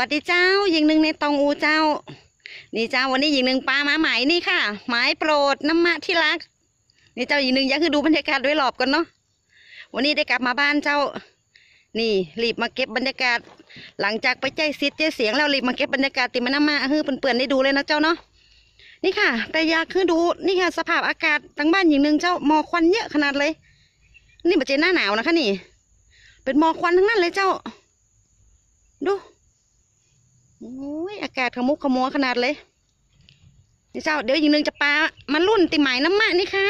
สวัสดีเจ้าหญิงหนึ่งในตองอูเจ้า นี่เจ้าวันนี้หญิงหนึ่งปลามาใหม่นี่ค่ะหมายโปรดน้ำมะที่รัก นี่เจ้าหญิงหนึ่งอยากคือดูบรรยากาศด้วยหลอบกันเนาะวันนี้ได้กลับมาบ้านเจ้า นี่รีบมาเก็บบรรยากาศ หลังจากไปใจซิดใจเสียงแล้วรีบมาเก็บบรรยากาศติมันน้ำมาคือเปื่อนๆได้ดูเลยนะเจ้าเนาะนี่ค่ะ แต่อยากคือดูนี่ค่ะสภาพอากาศทางบ้านหญิงหนึ่งเจ้าหมอกควันเยอะขนาดเลย นี่บัจเจหน้าหนาวนะคะนี่ เป็นหมอกควันทั้งนั้นเลยเจ้า ดู โอ้ยอากาศขมุกขมัวขนาดเลยนี่เจ้าเดี๋ยวอีกหนึ่งจะปลามารุ่นติหมายน้ำมะนี่ค่ะ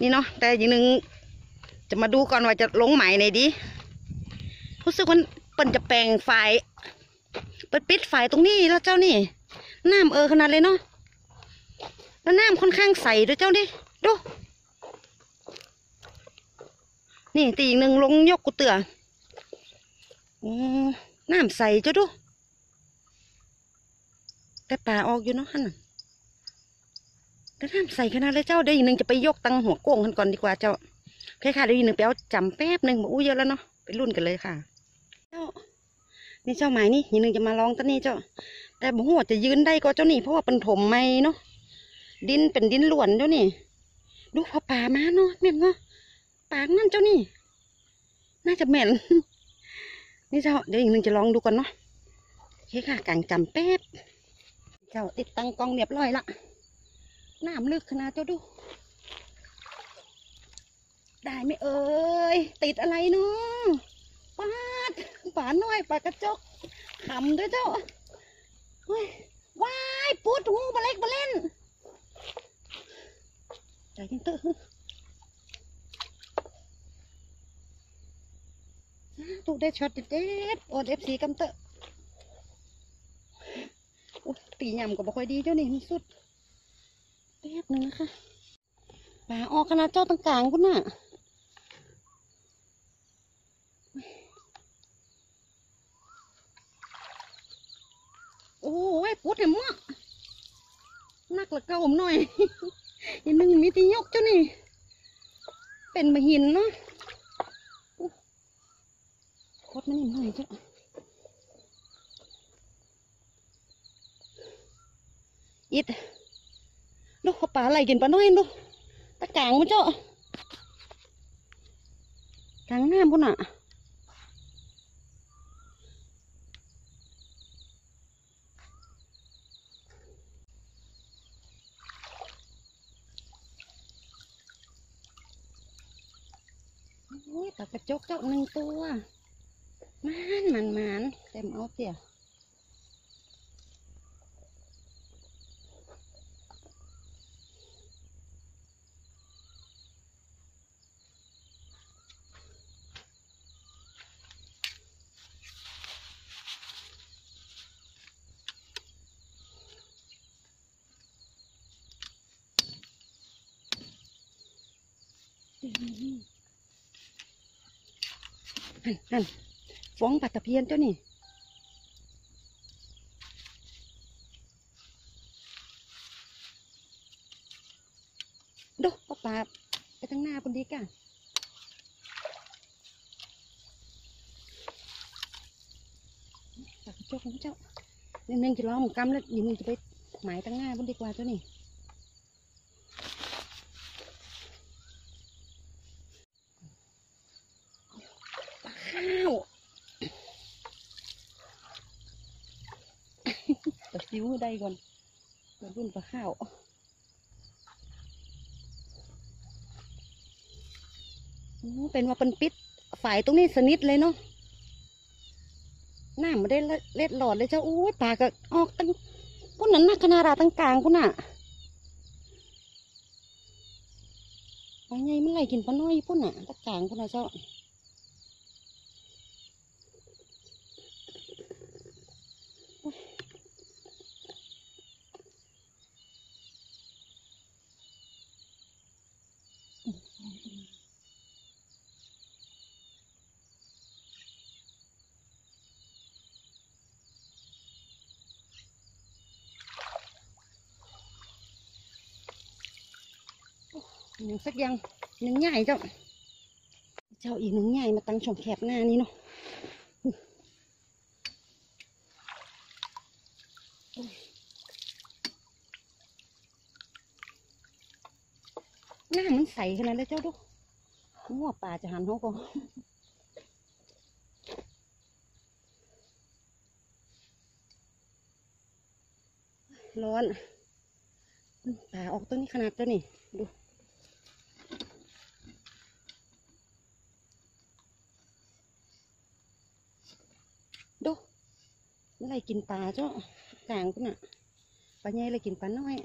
นี่เนาะแต่อีกหนึ่งจะมาดูก่อนว่าจะลงหมายไหนดีรู้สึกว่าเปิ่นจะแปลงฝ่ายเปิดปิดฝ่ายตรงนี้แล้วเจ้านี่น้ำเออขนาดเลยเนาะแล้วน้ำค่อนข้างใสด้วยเจ้าดิดูนี่ตีอีกหนึ่งลงยกกูเตืออืมน้ำใสเจ้าดู แต่ป่าออกอยู่เนาะฮั่นแต่น้ำใสขนาดเลยเจ้าเดี๋ยวอีหนึ่งจะไปยกตังหัวโก่งกันก่อนดีกว่าเจ้าโอเคค่ะเดี๋ยวอีหนึ่งไปเอาจำแป๊บหนึ่งบอกอู้เยอะแล้วเนาะไปรุ่นกันเลยค่ะ เจ้า นี่เจ้าหมายนี่อีหนึ่งจะมาลองตัวนี้เจ้า แต่บอกว่าจะยืนได้ก็เจ้านี่เพราะว่าเป็นถมไม่เนาะดินเป็นดินหลวนเจ้านี่ ดูพอป่ามาเนาะแม่นเนาะปากนั่นเจ้านี่ น่าจะเหม็นนี่เจ้าเดี๋ยวอีกหนึ่งจะลองดูก่อนเนาะโอเคค่ะกางจำแป๊บ เจ้าติดตั้งกล้องเรียบร้อยละน้ำลึกขนาดเจ้าดู ได้ไหมเอ่ยติดอะไรเนาะปาดปาน้อยปลากระจกขำด้วยเจ้าเฮ้ยว้ายปูดหูมาเล็กมาเล่นใจเย็นเตอะตูได้ช็อตเด็ดๆอดเอฟซีกำเตอะอุ๊ยตีหย่ำก็บ่ค่อยดีเจ้านี่มันสุดแป๊บหนึงนะคะปลาออกขนาดเจ้าต่างกลางพุ่นน่ะโอ้ยพุดเห็นมั้งนักละเก่าผมหน่อยอีกหนึ่งมีที่ยกเจ้านี่ เป็นมาหินเนาะอุ๊ยโคตรมันนิดหน่อยเจ้า อิดดูเปลาไหลกินปลาน้อยดูตะกางมันเจ้ากลางน้ำพุ่นอะโอ้ยตากระจกเจ้าหนึ่งตัวมันมันมันเต็มเอาเตี่ย นั่นนั่นฟ้องปลาตะเพียนเจ้านี่ดูปลาปลาไปทางหน้าคนดีกันปลากจกของเจ้าเน่งจะล้อมกำแล้วยิงจะไปหมายทางหน้าบนดีกว่าเจ้านี่ ปลาข้าว ปลาซิว ได้ก่อนเดี๋ยวรุ่นปลาข้าวโอ้เป็นว่าเป็นปิดฝ่ายตรงนี้สนิทเลยเนาะหน้ำไม่ได้เล็ดหลอดเลยเจ้าอู้ปลาก็ออกตั้งพุ่นนั้นนักขนาดตั้งกลางพุ่นน่ะปลาใหญ่มันไหลกินปลาน้อยพุ่นน่ะตั้งกลางพุ่นน่ะเจ้า หนึ่งสักยังหนึ่งใหญ่เจ้า เจ้าอีกหนึ่งใหญ่มาตั้งช่องแคบหน้านี้เนาะหน้ามันใสขนาดนั้นเจ้าดูงัวป่าจะหันเขาก็ร้อนป่าออกตัวนี้ขนาดตัวนี้ดูอะ ไรกินปลาเจ้ากลางพุ่นอะปลาใหญ่เลยกินปลาน้อย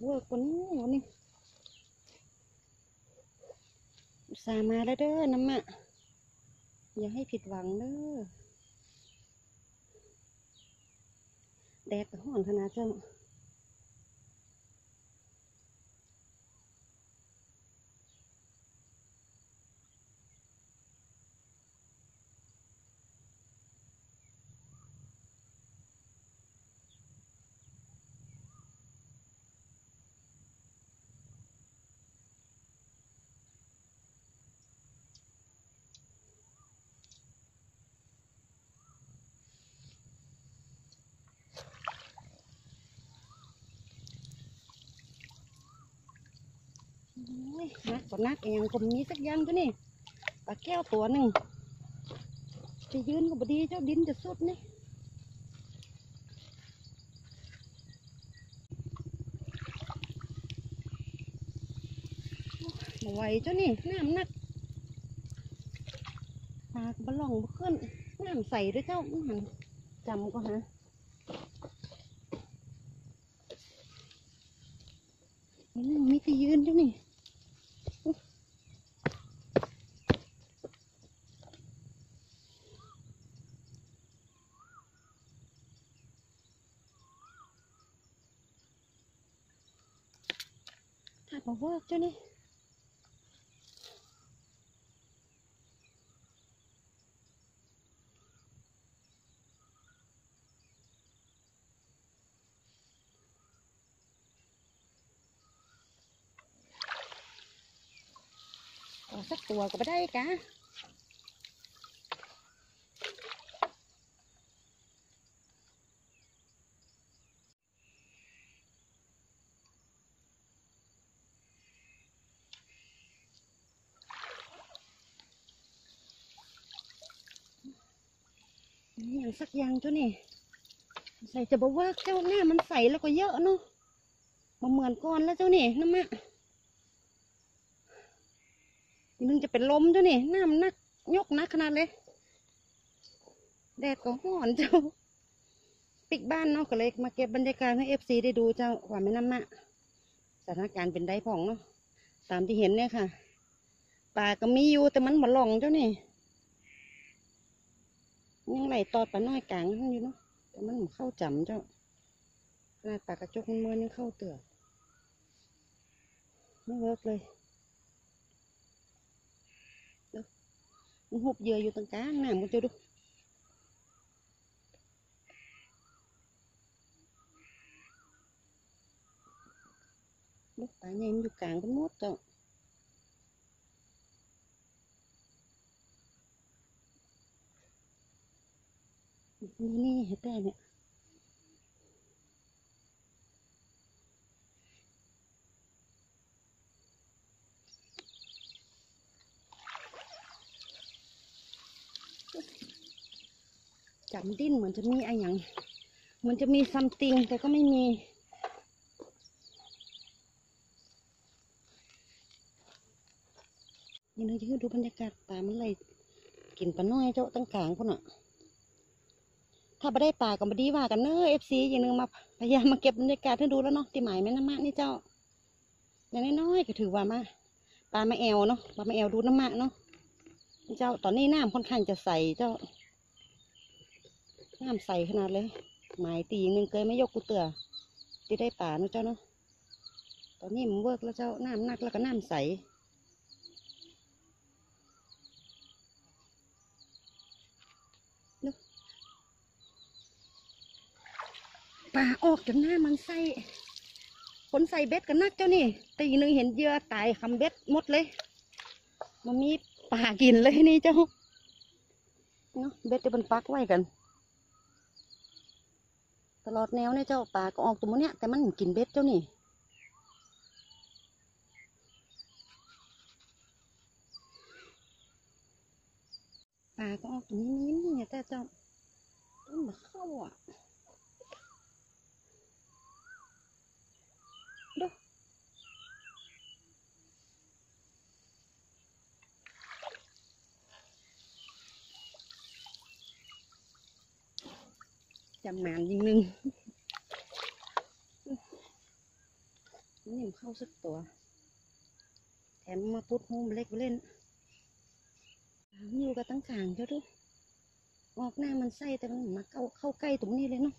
เวิร์กกว่านี้วันนี้สามาแล้วเด้อน้ำมะอย่าให้ผิดหวังเด้อแดดก็ห้อนขนาดเจ้า นักก็นักเองผมมีสักอยังตัวนี่ปลาแก้วตัวหนึ่งจะยืนก็บดีเจ้าดินจะสุดนี่ยไหวเจ้านี่น้ำหนักปลากบะล่องบ่ขึ้นน้ำใสด้วยเจ้าหันจำก็ฮะนี่มีที่ยืนเจ้านี่ บอกเวิร์กเจ้านี่สักตัวก็ไม่ได้กะ อย่างสักอย่างเจ้านี่ ใส่จะบอกวิร์กเจ้าหน้ามันใสแล้วก็เยอะเนาะมาเหมือนก่อนแล้วเจ้านี่น้ำมะอีกนึงจะเป็นลมเจ้านี่น้ำหนักยกหนักขนาดเลยแดดก็ห้อนเจ้า ปิกบ้านเนาะก็เลยมาเก็บบรรยากาศให้เอฟซีได้ดูเจ้าว่าไม่น้ำมะสถานการณ์เป็นได้ผ่องเนาะตามที่เห็นเนี่ยค่ะป่าก็มีอยู่แต่มันบ่หลงเจ้านี่ ยังไหลตอดปลาน้อยกลางนั่นอยู่เนาะแต่มันบ่เข้าจำเจ้าขนาดปากกระจกมันเมือนยังเข้าเตือไม่เวิร์กเลยมันหุบเหยื่ออยู่ตรงกลางน้ำมันจะดูลูกปลาใหญ่มันอยู่กลางเป็นหมดเจ้า นี่นี่เห็นแต่เนี่ยจับดิ้นเหมือนจะมีอะไรอย่างเหมือนจะมีซัมติงแต่ก็ไม่มียังไงจะดูบรรยากาศปลามันไหลกินปลาน้อยเจ้าตั้งกลางพุ่นอะ ถ้าไม่ได้ปลาก็ไม่ดีว่ากันเนอะเอฟซีอย่างหนึงมาพยายามมาเก็บบรรยากาศให้ดูแล้วเนาะที่หมายแม่น้ำมะนี่เจ้า อย่างน้อยๆก็ถือว่ามาปลามาแอวเนาะปลามาแอวดูน้ำมะเนาะเจ้าตอนนี้น้ำค่อนข้างจะใสเจ้าน้ำใสขนาดเลย หมายตีอย่างหนึ่งเคยไม่ยกกูเตือที่ได้ป่าเนอะเจ้าเนาะตอนนี้มันเวิร์กแล้วเจ้าน้ำนักแล้วก็น้ำใส ปลาออกจนหน้ามันใส่คนใส่เบ็ดกันนักเจ้านี่ตีหนึ่งเห็นเยื่อตายคำเบ็ดหมดเลย มันมีปลากินเลยนี่เจ้าเนาะเบ็ดจะเป็นปักไว้กัน ตลอดแนวเนี่ยเจ้าปลาก็ออกตัวมันเนี้ยแต่มันกินเบ็ดเจ้านี่ปลาก็ออกตรงนี้นี่เนี่ยแต่เจ้าต้นมาเข้าอะ จำนานยิ่งนึงนี่มันเข้าสักตัว แถมมาพุดหูมเล็กเล่นมันอยู่กับตั้งขางเจ้าดูออกหน้ามันไส้แต่มันมาเข้าเข้าใกล้ตรงนี้เลยเนาะ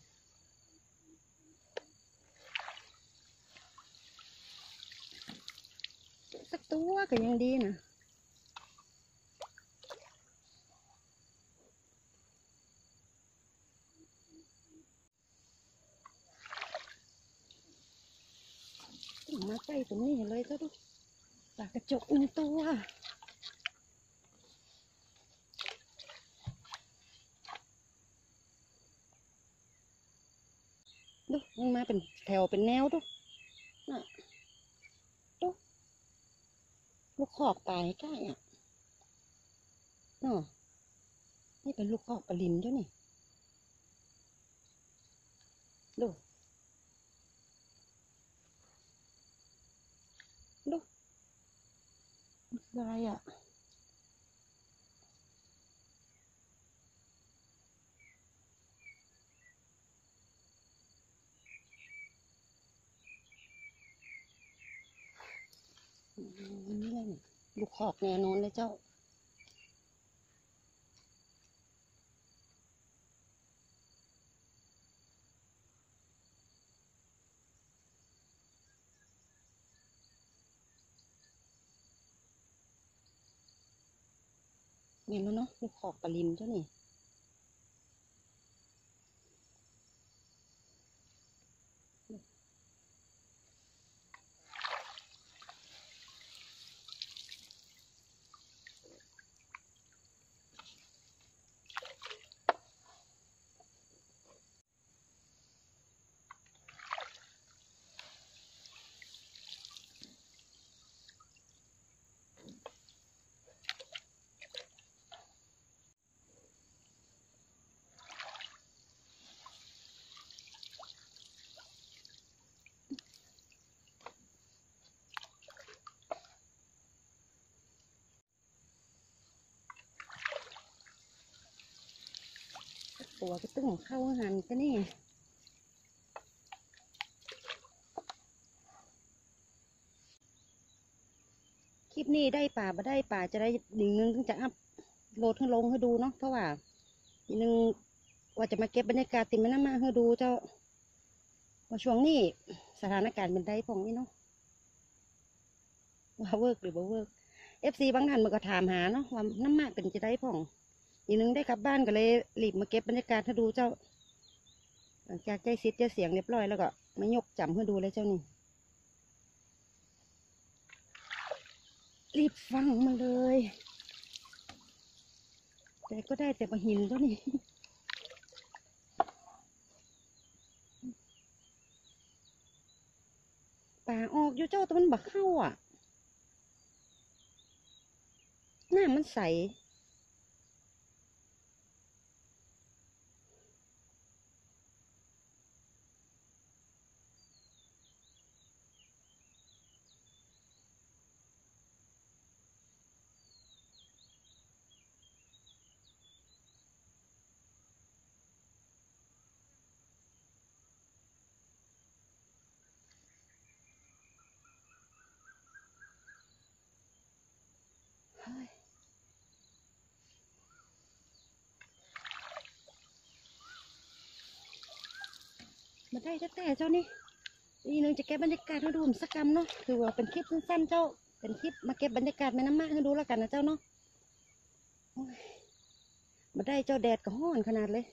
สักตัวก็ยังดีนะ มาใกล้ตรงนี้เลยเจ้าดูปากกระจกหนึ่งตัวดูมันมาเป็นแถวเป็นแนวดูน่ะลูกขอกตายใกล้อะนาะนี่เป็นลูกขอกปลาลิมเจ้านี่ ดู ดูมัน คืออะไรอะนี่เลยนี่ลูกขอกแน่นอนเลยเจ้า เห็นแล้วเนาะลูขอบปลาลิมเจ้านี่ ตัวก็ตึงเข้าหันก็นี่คลิปนี้ได้ป่าบ่ได้ป่าจะได้ดิ่งนึงถึงจะอัพโหลดให้ลงให้ดูเนาะเพราะว่าอีกนึงว่าจะมาเก็บบรรยากาศติดมันน้ำมาให้ดูเจ้าว่าช่วงนี้สถานการณ์เป็นได้พองนี่เนาะว่าเวิร์กหรือบ่เวิร์กเอฟซีบางท่านมันก็ถามหาเนาะว่าน้ำมาเป็นจะได้พอง อีนึงได้กลับบ้านก็เลยรีบมาเก็บบรรยากาศให้ดูเจ้า หลังจากใจซิดใจเสียงเรียบร้อยแล้วก็มายกจำให้ดูเลยเจ้านี่ รีบฟังมาเลย แต่ก็ได้แต่ปลาหินเจ้านี่ป่าออกอยู่เจ้าแต่มันบักเข้าอะ หน้ามันใส มาได้แต่เจ้านี่นี่นึงจะเก็บบรรยากาศให้ดูผมสักกำเนาะคือว่าเป็นคลิปสั้นๆเจ้า เป็นคลิปมาเก็บบรรยากาศแม่น้ำมากให้ดูแล้วกันนะเจ้าเนาะโอ้ยมาได้เจ้าแดดก็ห้อนขนาดเลย